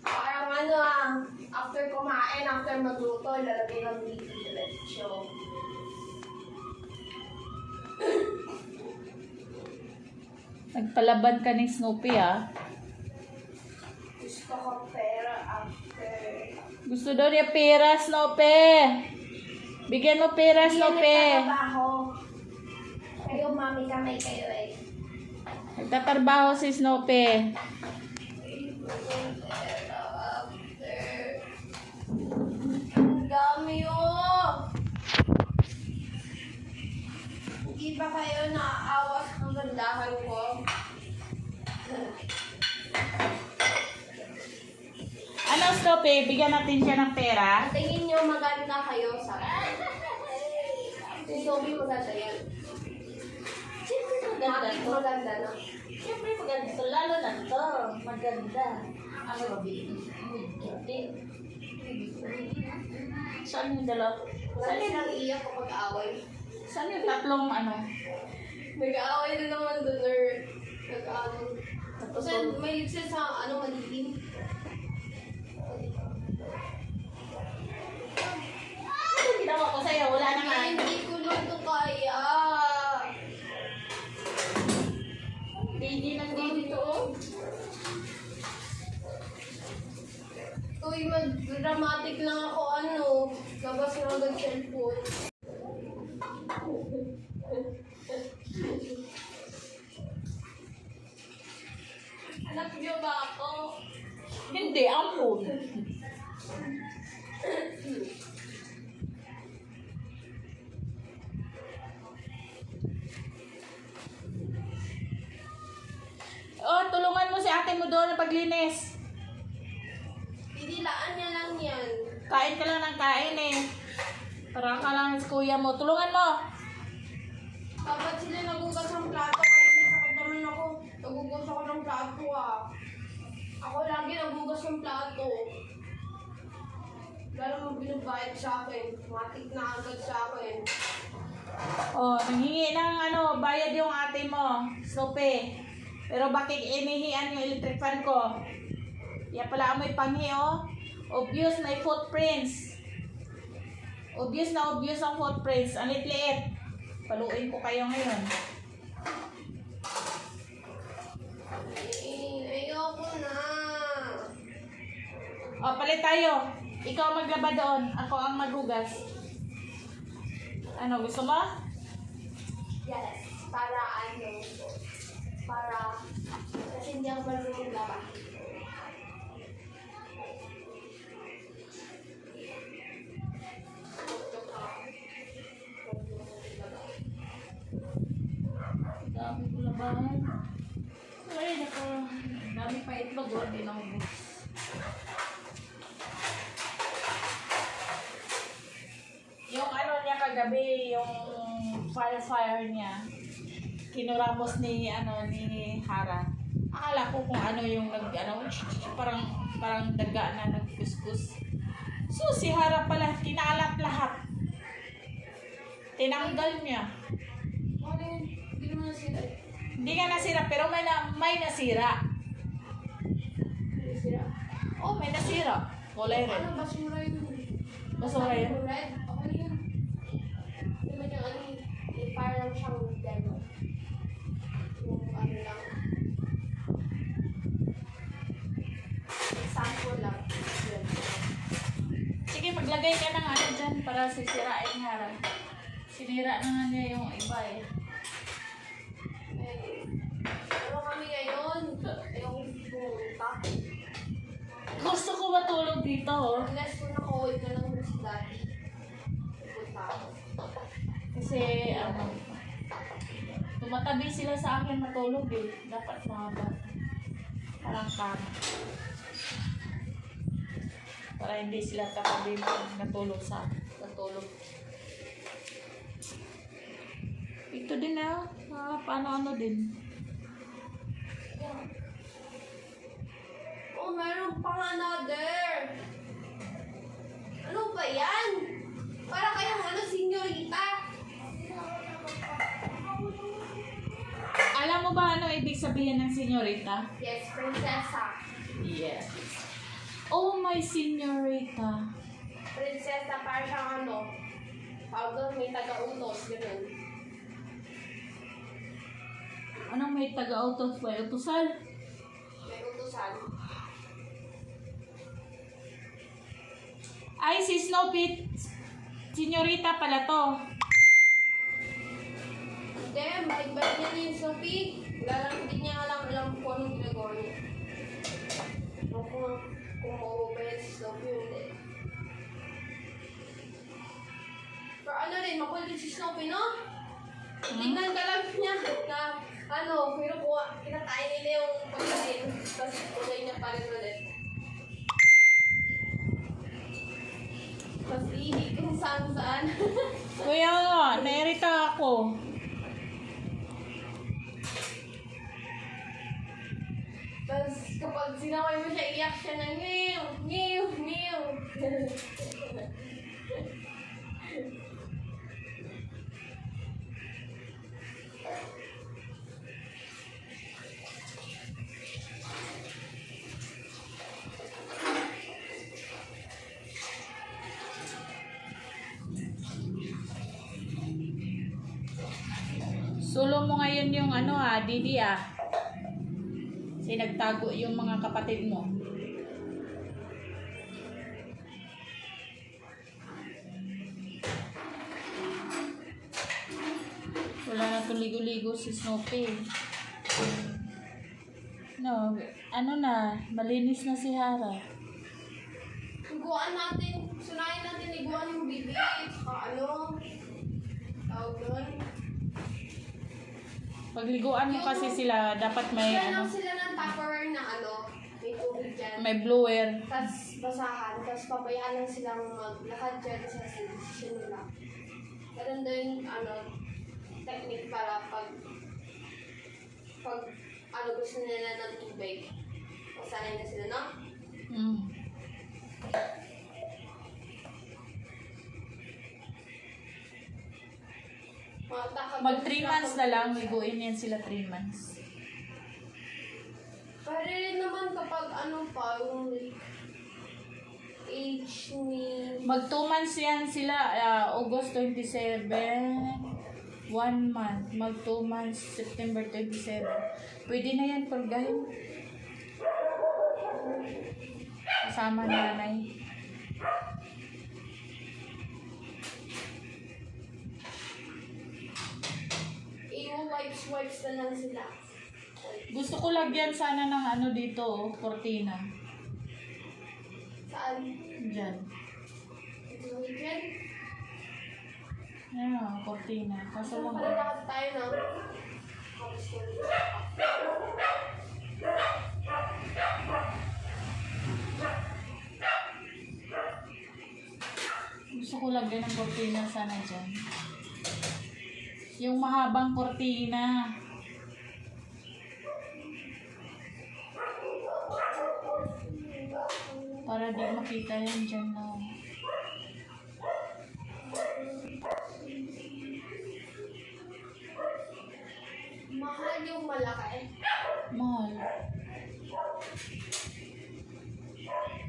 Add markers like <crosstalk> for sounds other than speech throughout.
Parang ano ah, after kumain, after magluto, lalagay ng beef diretso. Nagpalaban ka ni Snoopy ah. Gusto ko pera after. Gusto daw niya pera, Snoopy. Bigyan mo pera, Snoopy. trabaho. Kayo, mami, kamay kayo eh. Nagtatrabaho si Snoopy. Dami oh! Hindi ba kayo naaawa sa kagandahan ko? Ano, Snoopy? Bigyan natin siya ng pera? Tingin nyo maganda kayo sa Si Sophie maganda yan. Maganda na? Siyempre maganda to. Lalo na to. Maganda. Ano ba Hindi. Saan yung dalawa? Wala silang iyak kapag away. Saan yung tatlong ano? Nag-aaway na naman doon or nag-ano. Kasi may litsa sa ano malilim. Ano ginawa ko sa'yo? Wala naman. Lang ako ano. Labas na agad cellphone. Anak niyo ba ako? Hindi, ampun. Oh, tulungan mo si ate mo doon na paglinis. Kain ka lang ng kain eh. Parang ka lang sa kuya mo. Tulungan mo. Dapat sila nagugas ng plato kahit may sakit naman ako. Nagugas ako ng plato ah. Ako lagi nagugas ng plato. Lalo mo binabayad sa akin. Matik na agad sa akin. Oh, nanghingi ng ano, bayad yung ate mo. Sope. Pero bakit inihian yung electric fan ko? Kaya pala amoy panghi oh. Obvious may footprints. Obvious na obvious ang footprints. Ang liit-liit. Paluin ko kayo ngayon. Eh, ayoko na. Oh, palit tayo. Ikaw maglaba doon. Ako ang maghugas. Ano, gusto mo? Yes. Para ano. Para. Kasi hindi ako marunong laba. Ay, nako. Dami pa itlog, oh. Ubus. Yung ano niya kagabi, yung fire fire niya, kinuramos ni ano ni Hara. Akala ko kung ano yung nag ano, parang parang daga na nagkuskus. So si Hara pala kinalat lahat. Tinanggal niya. Ano yun? Hindi naman sila. Hindi nga nasira, pero may, na, may nasira. Oh, may nasira. Kulay red. Ano, basura yun. Basura yun. Red. Okay yun. Man yung ano Parang siyang gano'n. Yung ano lang. Example lang. Sige, maglagay ka ng ano dyan para sisirain nga. Sinira na nga niya yung iba. Eh, Pero kami ngayon, ayoko pumunta. Gusto ko matulog dito oh. Unless kung naka-hold na lang si daddy. Pupunta ako. Kasi ano, tumatabi sila sa akin matulog eh. Dapat mahaba. Parang kama. Para hindi sila tatabi natulog sa natulog. Ito din ah. Ah, paano ano din. Oh, meron pang another. Ano ba yan? Para kayong ano, senyorita. Alam mo ba ano ibig sabihin ng senyorita? Yes, prinsesa. Yes. Oh, my senyorita. Prinsesa, para siyang ano, doon, may taga-utos, gano'n. Anong may taga-autos ba? Utusal? May utusan. Ay, si Snoopy. Senyorita pala to. Hindi, balik-balik niya ni Sophie. Wala lang, hindi niya alam, alam kung anong ginagawa niya. Kung, kung, kung mauubay si Sophie, hindi. Pero ano rin, makulit si Snoopy, no? Tingnan ka lang niya na, ano, pero kung kinakain nila yung pagkain, tapos kulay niya pa rin ulit. Tapos ihi kung saan saan. <laughs> Kuya nairita ako. Tapos kapag sinaway mo siya, iyak siya ng ngiw, ngiw, ngiw. <laughs> ngayon yung ano ah, Didi ah. Kasi nagtago yung mga kapatid mo. Wala na itong ligo-ligo si Snoopy. No, ano na, malinis na si Hara. Liguan natin, sunayin natin liguan yung bibi, saka ano, tawag doon. Pagliguan mo kasi sila, dapat may Bigyan ano, lang sila ng tupperware na ano, may tubig dyan. may blower. Tapos basahan, tapos pabayaan lang silang maglakad dyan sa desisyon nila. Ganun din, ano, technique para pag, pag, ano, gusto nila ng tubig. Masanay na sila, no? Mm. Mag 3 months na lang, liguin yan sila 3 months. Rin naman kapag ano pa, yung age ni... Mag 2 months yan sila, ah, August 27, 1 month. Mag 2 months, September 27. Pwede na yan, purgahin. Kasama nanay. I-wipes-wipes na lang sila. Gusto ko lagyan sana ng ano dito, oh, cortina. Saan? Diyan. Ito weekend? Ayan o, cortina. Kaso Saan lang, pala lahat tayo na? Gusto ko lagyan ng cortina sana dyan. Yung mahabang cortina. Para di makita yan dyan na. Mahal yung malaki. Mahal.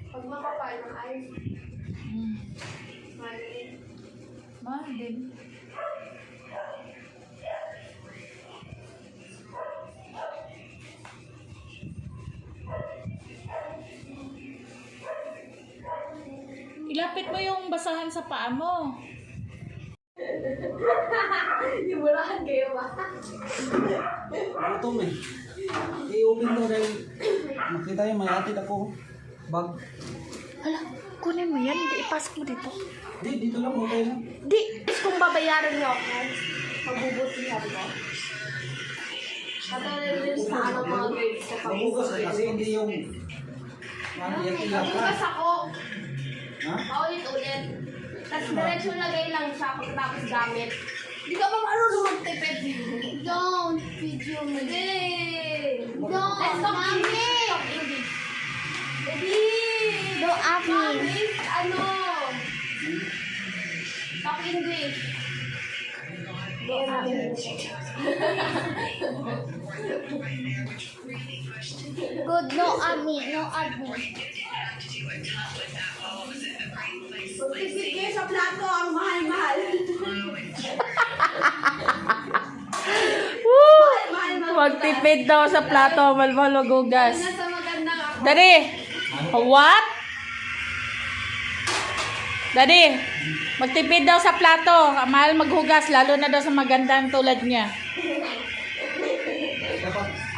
Pag makapal, mahal. Mm. Mahal rin. Mahal din. Ilapit mo yung basahan sa paa mo. <laughs> Yung murahan kayo ba? Gutom eh. I-open mo dahil makita yung may atid ako. Bag. Hala, kunin mo yan. Hindi, ipasok mo dito. Di, dito lang. Okay lang. Di, kung babayaran niyo ako, magbubutihan ko. Katulad din sa ano mga grades sa Mabugas eh, kasi hindi yung... Ano. Mabugas ako. Paulit-ulit. Tapos diretso lagay lang siya pagkatapos gamit. Hindi ka ba marunong magtipid? Don't video me. Hindi. Don't, Let's talk. English. Talk English. Hindi. Don't ask me. Ano? Talk English. Good, no me, no add me. Magtipid kayo sa plato, ang mahal-mahal. Magtipid daw sa plato, malmalo gugas. Nasa magandang ako. Daddy! What? Daddy, magtipid daw sa plato. Mahal maghugas, lalo na daw sa magandang tulad niya.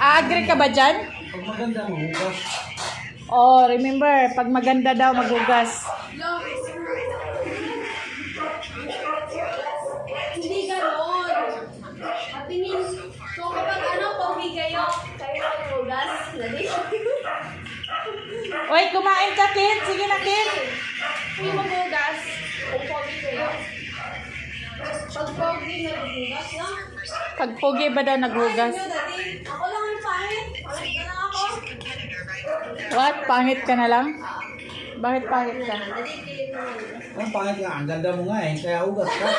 A-agree ka ba dyan? pag maganda mo, hugas. Oh, remember, pag maganda daw maghugas. Hindi ganon. At tingin, so kapag ano, pogi kayo, kayo ang hugas. Dali. Oy, kumain ka, kid. Sige na, kid. Kayo maghugas, kung Pag pogi na maghugas na. Pag pogi ba daw naghugas? Ako lang yung pangit. Pangit na lang ako. What? Pangit ka na lang? Bakit pangit ka? Ang pangit nga, ang ganda mo nga eh, kaya hugas ka. <laughs>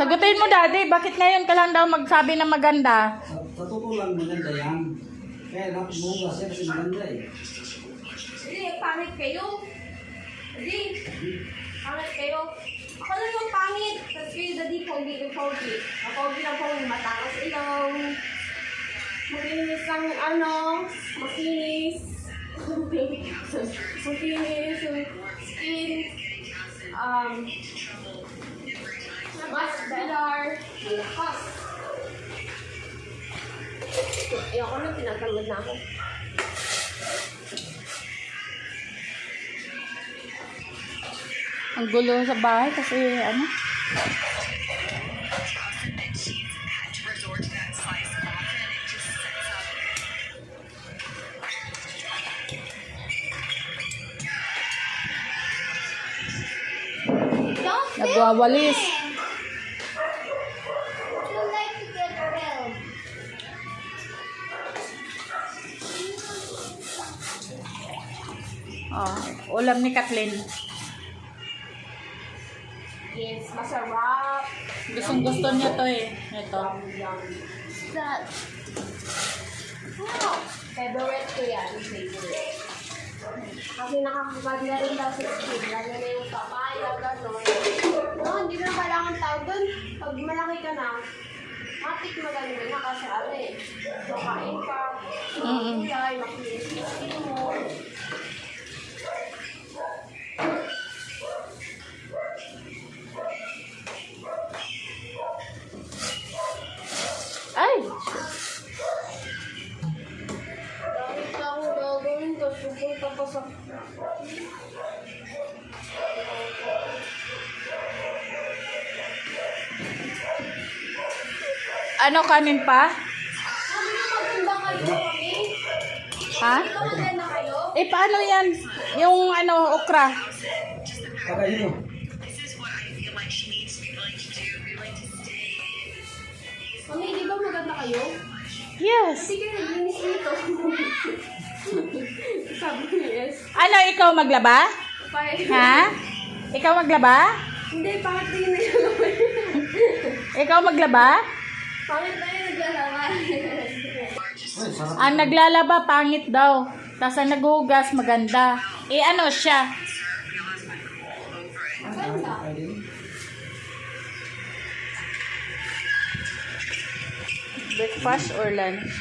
Sagutin mo, daddy. Bakit ngayon ka lang daw magsabi na maganda? Sa, totoo lang, maganda yan. Kaya dapat mo hugas yan kasi maganda eh. Hindi, pangit kayo. Hindi. Pangit kayo. Ako lang yung pangit. Tapos kayo, dadi, pogi yung pogi. Ang pogi ng pogi, matakas ilong. Makinis ang ano, makinis. <laughs> makinis yung skin. Um, muscular. Malakas. Ayoko na, tinatamad na ako. Ang gulo sa bahay kasi ano? Nagwawalis. Ulam ni Kathleen. Yes, masarap. Gustong gusto niya to eh. Ito. That Wow! Favorite ko yan. Favorite. Kasi nakakaganda rin daw sa skin. Lalo na yung papaya, gano'n. No, hindi na kailangan tawag doon. Pag malaki ka na, matik maganda na kasi ano eh. Makain ka, Mm-mm. kulay, makinis yung skin mo. Ano kanin pa? Ha? Eh, paano yan? Yung ano, okra. Mami, di ba maganda kayo? Yes. Sige, naglinis dito. <laughs> Ano, ikaw maglaba? Ha? Ikaw maglaba? Hindi, pangit na yun. Ikaw maglaba? pangit na yun sarap. Ang naglalaba, pangit daw. Tapos ang naghugas, maganda. Eh, ano siya? Maganda. Breakfast or lunch?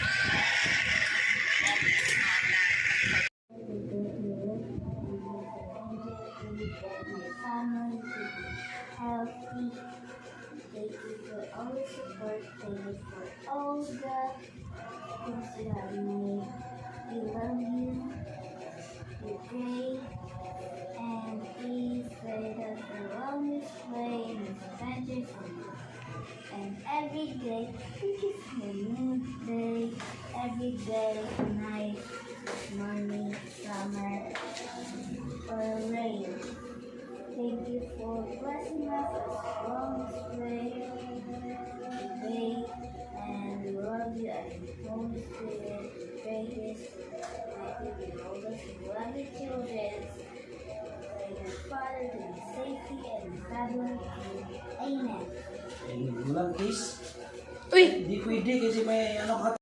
first things for All the things you have made. We love you. You're great. And please lead us the longest way in this adventure And every day, think it's a new day. Every day, night, morning, summer, or rain. Thank you for blessing us along this way, day, and we love you and the Holy Spirit, greatest, mighty, and oldest, and love your children. Pray your Father to be safety and family. Amen. Eh, walang kiss. Uy! Di pwede kasi may ano ka